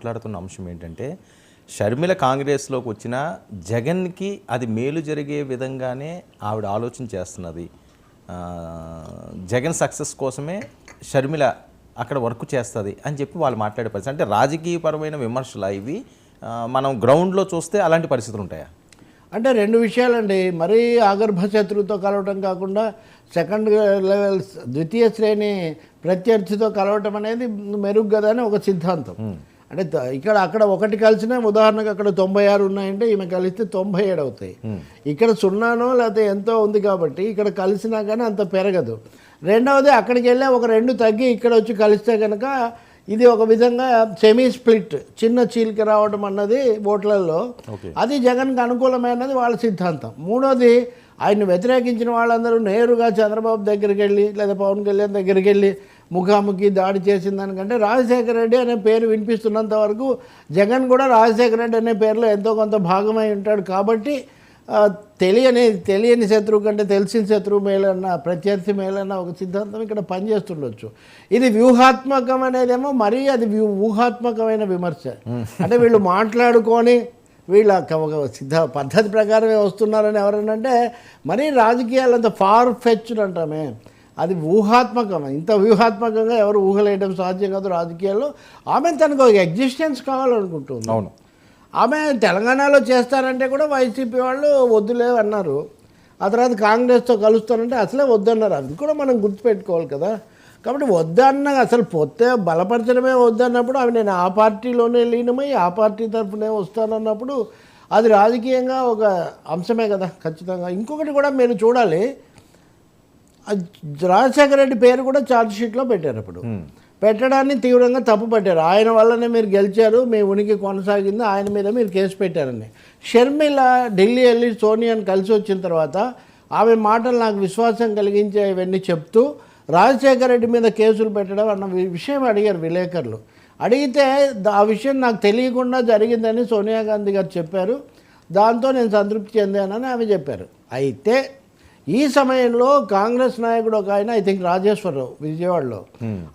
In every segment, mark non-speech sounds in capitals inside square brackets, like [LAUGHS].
మాట్లాడుతున్న అంశం ఏంటంటే షర్మిల కాంగ్రెస్లోకి వచ్చిన జగన్కి అది మేలు జరిగే విధంగానే ఆవిడ ఆలోచన చేస్తున్నది. జగన్ సక్సెస్ కోసమే షర్మిల అక్కడ వర్క్ చేస్తుంది అని చెప్పి వాళ్ళు మాట్లాడే పరిస్థితి. అంటే రాజకీయపరమైన విమర్శలు ఇవి. మనం గ్రౌండ్లో చూస్తే అలాంటి పరిస్థితులు ఉంటాయా? అంటే రెండు విషయాలండి. మరీ ఆగర్భ శత్రువుతో కలవటం కాకుండా సెకండ్ లెవెల్ ద్వితీయ శ్రేణి ప్రత్యర్థితో కలవటం అనేది మెరుగు కదా అని ఒక సిద్ధాంతం. అంటే ఇక్కడ అక్కడ ఒకటి కలిసినా ఉదాహరణకు అక్కడ తొంభై ఆరు ఉన్నాయంటే ఈమె కలిస్తే తొంభై ఏడు అవుతాయి. ఇక్కడ సున్నానో లేకపోతే ఎంతో ఉంది కాబట్టి ఇక్కడ కలిసినా కానీ అంత పెరగదు. రెండవది అక్కడికి వెళ్ళే ఒక రెండు తగ్గి ఇక్కడ వచ్చి కలిస్తే కనుక ఇది ఒక విధంగా సెమీ స్ప్లిట్ చిన్న చీలిక రావడం అన్నది ఓట్లలో అది జగన్కి అనుకూలమైనది వాళ్ళ సిద్ధాంతం. మూడోది ఆయన వ్యతిరేకించిన వాళ్ళందరూ నేరుగా చంద్రబాబు దగ్గరికి వెళ్ళి లేదా పవన్ కళ్యాణ్ దగ్గరికి వెళ్ళి ముఖాముఖి దాడి చేసిన దానికంటే రాజశేఖర రెడ్డి అనే పేరు వినిపిస్తున్నంత వరకు జగన్ కూడా రాజశేఖర రెడ్డి అనే పేరులో ఎంతో కొంత భాగమై ఉంటాడు కాబట్టి తెలియని తెలియని శత్రువు కంటే తెలిసిన శత్రువు మేలన్న ప్రత్యర్థి మేలన్న ఒక సిద్ధాంతం ఇక్కడ పనిచేస్తుండొచ్చు. ఇది వ్యూహాత్మకం అనేదేమో మరీ అది వ్యూ ఊహాత్మకమైన విమర్శ. అంటే వీళ్ళు మాట్లాడుకొని వీళ్ళ సిద్ధ పద్ధతి ప్రకారమే వస్తున్నారని ఎవరన్నా అంటే మరీ రాజకీయాలు అంత ఫార్ ఫెచ్డ్ అంటామే. అది ఊహాత్మకం ఇంత వ్యూహాత్మకంగా ఎవరు ఊహలేయడం సాధ్యం కాదు రాజకీయాల్లో. ఆమె తనకు ఒక ఎగ్జిస్టెన్స్ కావాలనుకుంటుంది. అవును. ఆమె తెలంగాణలో చేస్తారంటే కూడా వైసీపీ వాళ్ళు వద్దులే అన్నారు. ఆ తర్వాత కాంగ్రెస్తో కలుస్తారంటే అసలే వద్దన్నారు. అది కూడా మనం గుర్తుపెట్టుకోవాలి కదా. కాబట్టి వద్దన్న అసలు పొత్తే బలపరచడమే వద్దన్నప్పుడు అవి నేను ఆ పార్టీలోనే లీనమై ఆ పార్టీ తరఫునే వస్తానన్నప్పుడు అది రాజకీయంగా ఒక అంశమే కదా ఖచ్చితంగా. ఇంకొకటి కూడా మీరు చూడాలి. రాజశేఖర రెడ్డి పేరు కూడా ఛార్జ్ షీట్లో పెట్టారు అప్పుడు. పెట్టడాన్ని తీవ్రంగా తప్పు పట్టారు. ఆయన వల్లనే మీరు గెలిచారు మీ ఉనికి కొనసాగింది ఆయన మీద మీరు కేసు పెట్టారని. షర్మిల ఢిల్లీ వెళ్ళి సోనియాని కలిసి వచ్చిన తర్వాత ఆమె మాటలు నాకు విశ్వాసం కలిగించే ఇవన్నీ చెప్తూ రాజశేఖర రెడ్డి మీద కేసులు పెట్టడం అన్న విషయం అడిగారు విలేకరులు. అడిగితే ఆ విషయం నాకు తెలియకుండా జరిగిందని సోనియా గాంధీ గారు చెప్పారు. దాంతో నేను సంతృప్తి చెందానని ఆమె చెప్పారు. అయితే ఈ సమయంలో కాంగ్రెస్ నాయకుడు ఒక ఆయన ఐ థింక్ రాజేశ్వరరావు విజయవాడలో.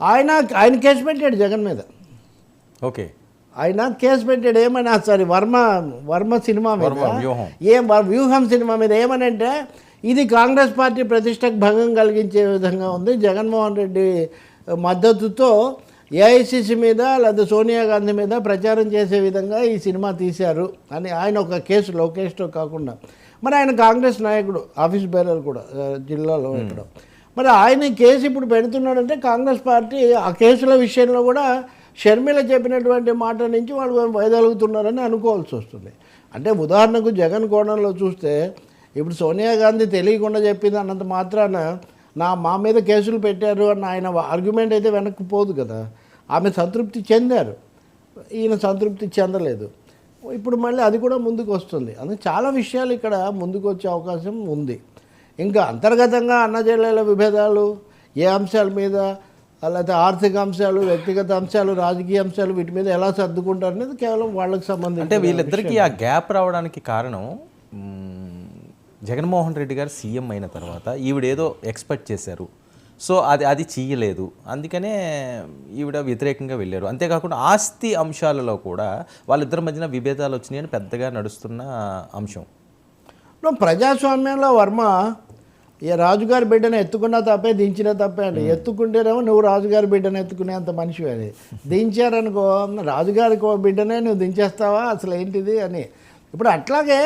ఆయన ఆయన కేసు పెట్టాడు జగన్ మీద. ఓకే. ఆయన కేసు పెట్టాడు ఏమని సారీ వర్మ వర్మ సినిమా మీద. ఏం వ్యూహం సినిమా మీద ఏమని అంటే ఇది కాంగ్రెస్ పార్టీ ప్రతిష్టకు భంగం కలిగించే విధంగా ఉంది. జగన్మోహన్ రెడ్డి మద్దతుతో ఏఐసిసి మీద లేదా సోనియా గాంధీ మీద ప్రచారం చేసే విధంగా ఈ సినిమా తీశారు అని ఆయన ఒక కేసు లోకేష్తో కాకుండా. మరి ఆయన కాంగ్రెస్ నాయకుడు ఆఫీస్ బేరర్ కూడా జిల్లాలో ఇక్కడ. మరి ఆయన కేసు ఇప్పుడు పెడుతున్నాడంటే కాంగ్రెస్ పార్టీ ఆ కేసుల విషయంలో కూడా షర్మిల చెప్పినటువంటి మాట నుంచి వాళ్ళు వైదొలుగుతున్నారని అనుకోవాల్సి వస్తుంది. అంటే ఉదాహరణకు జగన్ కోణంలో చూస్తే ఇప్పుడు సోనియా గాంధీ తెలియకుండా చెప్పింది అన్నంత మాత్రాన నా మా మీద కేసులు పెట్టారు అన్న ఆయన ఆర్గ్యుమెంట్ అయితే వెనక్కి పోదు కదా. ఆమె సంతృప్తి చెందారు. ఈయన సంతృప్తి చెందలేదు. ఇప్పుడు మళ్ళీ అది కూడా ముందుకు వస్తుంది. అందుకే చాలా విషయాలు ఇక్కడ ముందుకు వచ్చే అవకాశం ఉంది. ఇంకా అంతర్గతంగా అన్నజల్లాల విభేదాలు ఏ అంశాల మీద లేకపోతే ఆర్థిక అంశాలు వ్యక్తిగత అంశాలు రాజకీయ అంశాలు వీటి మీద ఎలా సర్దుకుంటారు అనేది కేవలం వాళ్ళకి సంబంధించి అంటే వీళ్ళిద్దరికీ ఆ గ్యాప్ రావడానికి కారణం జగన్మోహన్ రెడ్డి గారు సీఎం అయిన తర్వాత ఈవిడేదో ఎక్స్పెక్ట్ చేశారు. సో అది అది చెయ్యలేదు అందుకనే ఈవిడ వ్యతిరేకంగా వెళ్ళారు. అంతేకాకుండా ఆస్తి అంశాలలో కూడా వాళ్ళిద్దరి మధ్యన విభేదాలు వచ్చినాయని పెద్దగా నడుస్తున్న అంశం. ప్రజాస్వామ్యంలో వర్మ ఈ రాజుగారి బిడ్డను ఎత్తుకున్నా తప్పే దించినా తప్పే అండి. ఎత్తుకుంటేనేమో నువ్వు రాజుగారి బిడ్డను ఎత్తుకునేంత మనిషి అని దించారనుకో రాజుగారి కో- బిడ్డనే నువ్వు దించేస్తావా? అసలు ఏంటిది అని. ఇప్పుడు అట్లాగే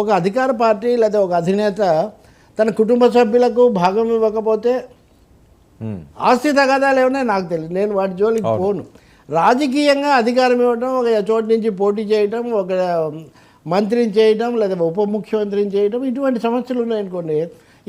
ఒక అధికార పార్టీ లేదా ఒక అధినేత తన కుటుంబ సభ్యులకు భాగం ఇవ్వకపోతే. ఆస్తి తగాదాలు ఏమన్నా నాకు తెలియదు నేను వాటి జోలికి పోను. రాజకీయంగా అధికారం ఇవ్వడం ఒక చోటు నుంచి పోటీ చేయడం ఒక మంత్రిని చేయడం లేదా ఉప ముఖ్యమంత్రిని చేయడం ఇటువంటి సమస్యలు ఉన్నాయనుకోండి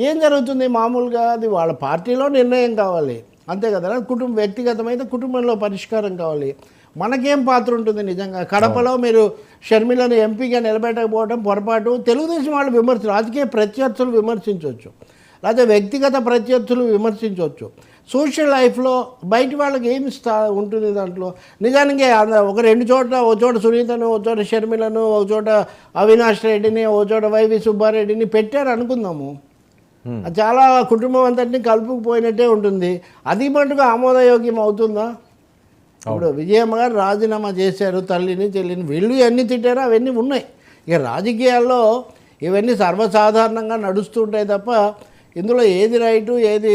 ఏం జరుగుతుంది? మామూలుగా అది వాళ్ళ పార్టీలో నిర్ణయం కావాలి. అంతే కదా? కుటుంబం వ్యక్తిగతమైతే కుటుంబంలో పరిష్కారం కావాలి. మనకేం పాత్ర ఉంటుంది నిజంగా? కడపలో మీరు షర్మిలను ఎంపీగా నిలబెట్టకపోవడం పొరపాటు. తెలుగుదేశం వాళ్ళు విమర్శ రాజకీయ ప్రత్యర్థులు విమర్శించవచ్చు. లేకపోతే వ్యక్తిగత ప్రత్యర్థులు విమర్శించవచ్చు. సోషల్ లైఫ్లో బయట వాళ్ళకి ఏమి స్థా ఉంటుంది దాంట్లో? నిజానికి ఒక రెండు చోట్ల ఒక చోట సునీతను ఒక చోట షర్మిలను ఒక చోట అవినాష్ రెడ్డిని ఒక చోట వైవి సుబ్బారెడ్డిని పెట్టారు అనుకుందాము చాలా కుటుంబం అంతటిని కలుపుకుపోయినట్టే ఉంటుంది. అది మటుకు ఆమోదయోగ్యం అవుతుందా? ఇప్పుడు విజయమ్మ గారు రాజీనామా చేశారు తల్లిని చెల్లిని వీళ్ళు ఎన్ని తిట్టారో అవన్నీ ఉన్నాయి. ఇక రాజకీయాల్లో ఇవన్నీ సర్వసాధారణంగా నడుస్తుంటాయి తప్ప ఇందులో ఏది రైటు ఏది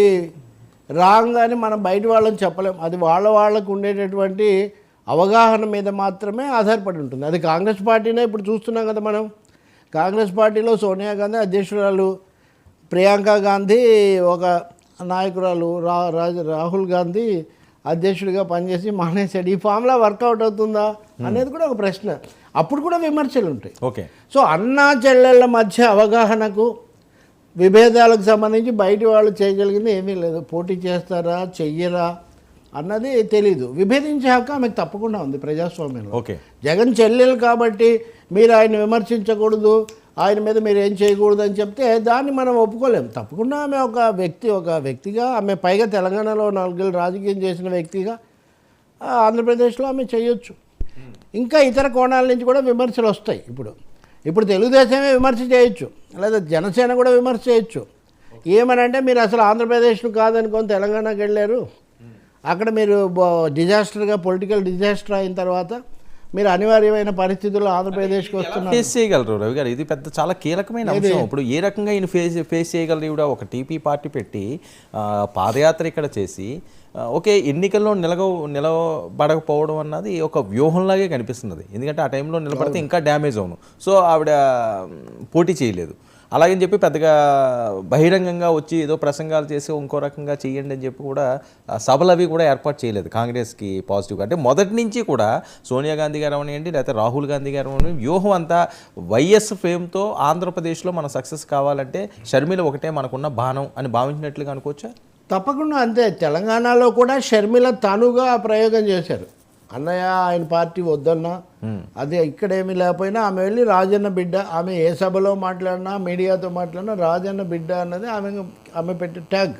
రాంగ్ అని మనం బయట వాళ్ళని చెప్పలేం. అది వాళ్ళ వాళ్ళకు ఉండేటటువంటి అవగాహన మీద మాత్రమే ఆధారపడి ఉంటుంది. అది కాంగ్రెస్ పార్టీనే ఇప్పుడు చూస్తున్నాం కదా మనం. కాంగ్రెస్ పార్టీలో సోనియా గాంధీ అధ్యక్షురాలు. ప్రియాంక గాంధీ ఒక నాయకురాలు రా రాజ రాహుల్ గాంధీ అధ్యక్షుడిగా పనిచేసి మానేశాడు. ఈ ఫామ్లా వర్కౌట్ అవుతుందా అనేది కూడా ఒక ప్రశ్న. అప్పుడు కూడా విమర్శలు ఉంటాయి. ఓకే. సో అన్నా చెల్లెళ్ళ మధ్య అవగాహనకు విభేదాలకు సంబంధించి బయట వాళ్ళు చేయగలిగింది ఏమీ లేదు. పోటీ చేస్తారా చెయ్యరా అన్నది తెలీదు. విభేదించే హక్కు ఆమెకు తప్పకుండా ఉంది ప్రజాస్వామ్యంలో. ఓకే. జగన్ చెల్లెలు కాబట్టి మీరు ఆయన విమర్శించకూడదు. ఆయన మీద మీరు ఏం చేయకూడదని చెప్తే దాన్ని మనం ఒప్పుకోలేము తప్పకుండా ఆమె ఒక వ్యక్తి ఒక వ్యక్తిగా ఆమె పైగా తెలంగాణలో నాలుగేళ్ళు రాజకీయం చేసిన వ్యక్తిగా ఆంధ్రప్రదేశ్లో ఆమె చేయొచ్చు. ఇంకా ఇతర కోణాల నుంచి కూడా విమర్శలు వస్తాయి ఇప్పుడు. ఇప్పుడు తెలుగుదేశమే విమర్శ చేయొచ్చు. లేదా జనసేన కూడా విమర్శ చేయొచ్చు. ఏమనంటే మీరు అసలు ఆంధ్రప్రదేశ్ను కాదనుకొని తెలంగాణకు వెళ్ళారు. అక్కడ మీరు డిజాస్టర్గా పొలిటికల్ డిజాస్టర్ అయిన తర్వాత మీరు అనివార్యమైన పరిస్థితుల్లో ఆంధ్రప్రదేశ్కి వస్తున్నారు. ఫేస్ చేయగలరు రవి గారు? ఇది పెద్ద చాలా కీలకమైన అంశం. ఇప్పుడు ఏ రకంగా ఈయన ఫేస్ ఫేస్ చేయగలరు? ఈవిడ ఒక టీపీ పార్టీ పెట్టి పాదయాత్ర ఇక్కడ చేసి ఓకే ఎన్నికల్లో నిలగ నిలబడకపోవడం అన్నది ఒక వ్యూహంలాగే కనిపిస్తున్నది. ఎందుకంటే ఆ టైంలో నిలబడితే ఇంకా డ్యామేజ్ అవును. సో ఆవిడ పోటీ చేయలేదు. అలాగని చెప్పి పెద్దగా బహిరంగంగా వచ్చి ఏదో ప్రసంగాలు చేసి ఇంకో రకంగా చేయండి అని చెప్పి కూడా సభలు అవి కూడా ఏర్పాటు చేయలేదు కాంగ్రెస్కి పాజిటివ్గా. అంటే మొదటి నుంచి కూడా సోనియా గాంధీ గారు అవనివ్వండి లేకపోతే రాహుల్ గాంధీ గారు అవనివ్వండి వ్యూహం అంతా వైఎస్ ఫేమ్తో ఆంధ్రప్రదేశ్లో మనం సక్సెస్ కావాలంటే షర్మిల ఒకటే మనకున్న బాణం అని భావించినట్లుగా అనుకోవచ్చా? తప్పకుండా అంతే. తెలంగాణలో కూడా షర్మిల తనుగా ప్రయోగం చేశారు. అన్నయ్య ఆయన పార్టీ వద్దన్నా. అదే ఇక్కడేమీ లేకపోయినా ఆమె వెళ్ళి రాజన్న బిడ్డ ఆమె ఏ సభలో మాట్లాడినా మీడియాతో మాట్లాడినా రాజన్న బిడ్డ అన్నది ఆమె ఆమె పెట్టే ట్యాగ్.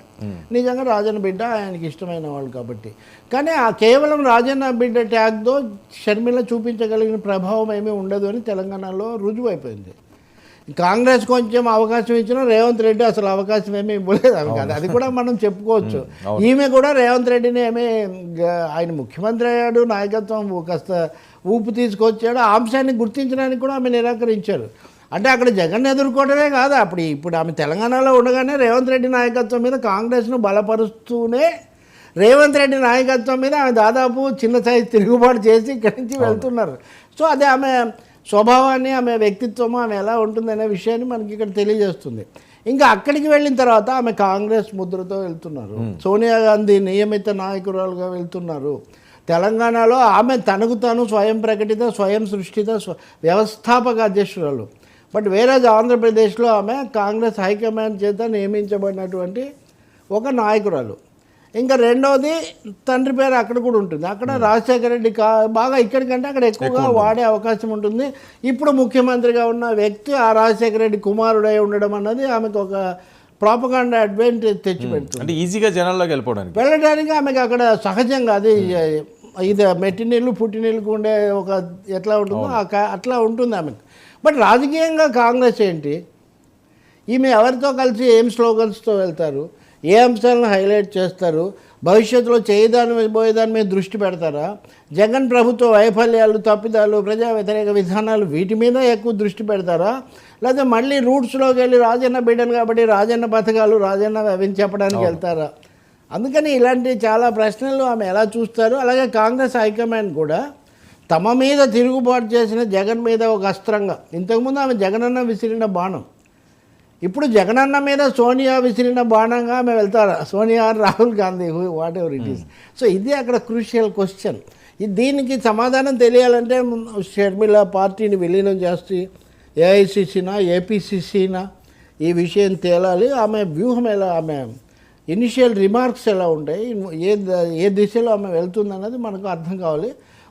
నిజంగా రాజన్న బిడ్డ ఆయనకి ఇష్టమైన వాళ్ళు కాబట్టి. కానీ ఆ కేవలం రాజన్న బిడ్డ ట్యాగ్తో షర్మిల చూపించగలిగిన ప్రభావం ఏమీ ఉండదు అని తెలంగాణలో రుజువు అయిపోయింది కాంగ్రెస్ కొంచెం అవకాశం ఇచ్చినా రేవంత్ రెడ్డి అసలు అవకాశం ఏమీ ఇవ్వలేదు ఆమె కాదు. అది కూడా మనం చెప్పుకోవచ్చు. [LAUGHS] ఈమె కూడా రేవంత్ రెడ్డిని ఏమీ ఆయన ముఖ్యమంత్రి అయ్యాడు నాయకత్వం కాస్త ఊపు తీసుకొచ్చాడు ఆ అంశాన్ని గుర్తించడానికి కూడా ఆమె నిరాకరించారు. అంటే అక్కడ జగన్ ఎదుర్కోవడమే కాదు అప్పుడు ఇప్పుడు ఆమె తెలంగాణలో ఉండగానే రేవంత్ రెడ్డి నాయకత్వం మీద కాంగ్రెస్ను బలపరుస్తూనే రేవంత్ రెడ్డి నాయకత్వం మీద ఆమె దాదాపు చిన్న సైజు తిరుగుబాటు చేసి ఇక్కడి నుంచి వెళ్తున్నారు. సో అదే ఆమె స్వభావాన్ని ఆమె వ్యక్తిత్వం ఆమె ఎలా ఉంటుందనే విషయాన్ని మనకి ఇక్కడ తెలియజేస్తుంది. ఇంకా అక్కడికి వెళ్ళిన తర్వాత ఆమె కాంగ్రెస్ ముద్రతో వెళ్తున్నారు. సోనియా గాంధీ నియమిత నాయకురాలుగా వెళ్తున్నారు. తెలంగాణలో ఆమె తనకు తాను స్వయం ప్రకటిత స్వయం సృష్టిత స్వ వ్యవస్థాపక అధ్యక్షురాలు. బట్ వేరే ఆంధ్రప్రదేశ్లో ఆమె కాంగ్రెస్ హైకమాండ్ చేత నియమించబడినటువంటి ఒక నాయకురాలు. ఇంకా రెండవది తండ్రి పేరు అక్కడ కూడా ఉంటుంది. అక్కడ రాజశేఖర రెడ్డి కా బాగా ఇక్కడికంటే అక్కడ ఎక్కువగా వాడే అవకాశం ఉంటుంది. ఇప్పుడు ముఖ్యమంత్రిగా ఉన్న వ్యక్తి ఆ రాజశేఖర రెడ్డి కుమారుడై ఉండడం అన్నది ఆమెకు ఒక ప్రాపగాండా అడ్వాంటేజ్ తెచ్చిపెడుతుంది. అంటే ఈజీగా జనాల్లోకి వెళ్ళిపోవడానికి. వెళ్ళడానికి ఆమెకు అక్కడ సహజంగా అది ఇది మెట్టి నీళ్ళు పుట్టి నీళ్ళకు ఉండే ఒక ఎట్లా ఉంటుందో అట్లా ఉంటుంది ఆమెకు. బట్ రాజకీయంగా కాంగ్రెస్ ఏంటి? ఈమె ఎవరితో కలిసి ఏం స్లోగన్స్తో వెళ్తారు? ఏ అంశాలను హైలైట్ చేస్తారు? భవిష్యత్తులో చేయదాని మీద పోయేదాని మీద దృష్టి పెడతారా? జగన్ ప్రభుత్వ వైఫల్యాలు తప్పిదాలు ప్రజా వ్యతిరేక విధానాలు వీటి మీద ఎక్కువ దృష్టి పెడతారా? లేదా మళ్ళీ రూట్స్లోకి వెళ్ళి రాజన్న బిడ్డను కాబట్టి రాజన్న పథకాలు రాజన్న అవి చెప్పడానికి వెళ్తారా? అందుకని ఇలాంటి చాలా ప్రశ్నలు ఆమె ఎలా చూస్తారు? అలాగే కాంగ్రెస్ హైకమాండ్ కూడా తమ మీద తిరుగుబాటు చేసిన జగన్ మీద ఒక అస్త్రంగా. ఇంతకుముందు ఆమె జగనన్న విసిరిన బాణం. ఇప్పుడు జగనన్న మీద సోనియా విసిరిన బాణంగా ఆమె వెళ్తారా Sonia Rahul Gandhi whatever it is so ఇది అక్కడ క్రూషియల్ క్వశ్చన్ దీనికి సమాధానం తెలియాలంటే షర్మిల పార్టీని విలీనం చేస్తే ఏఐసిసినా ఏపీసీసీనా ఈ విషయం తేలాలి. ఆమె వ్యూహం ఎలా ఆమె ఇనిషియల్ రిమార్క్స్ ఎలా ఉంటాయి? ఏ ఏ దిశలో ఆమె వెళ్తుంది అన్నది మనకు అర్థం కావాలి.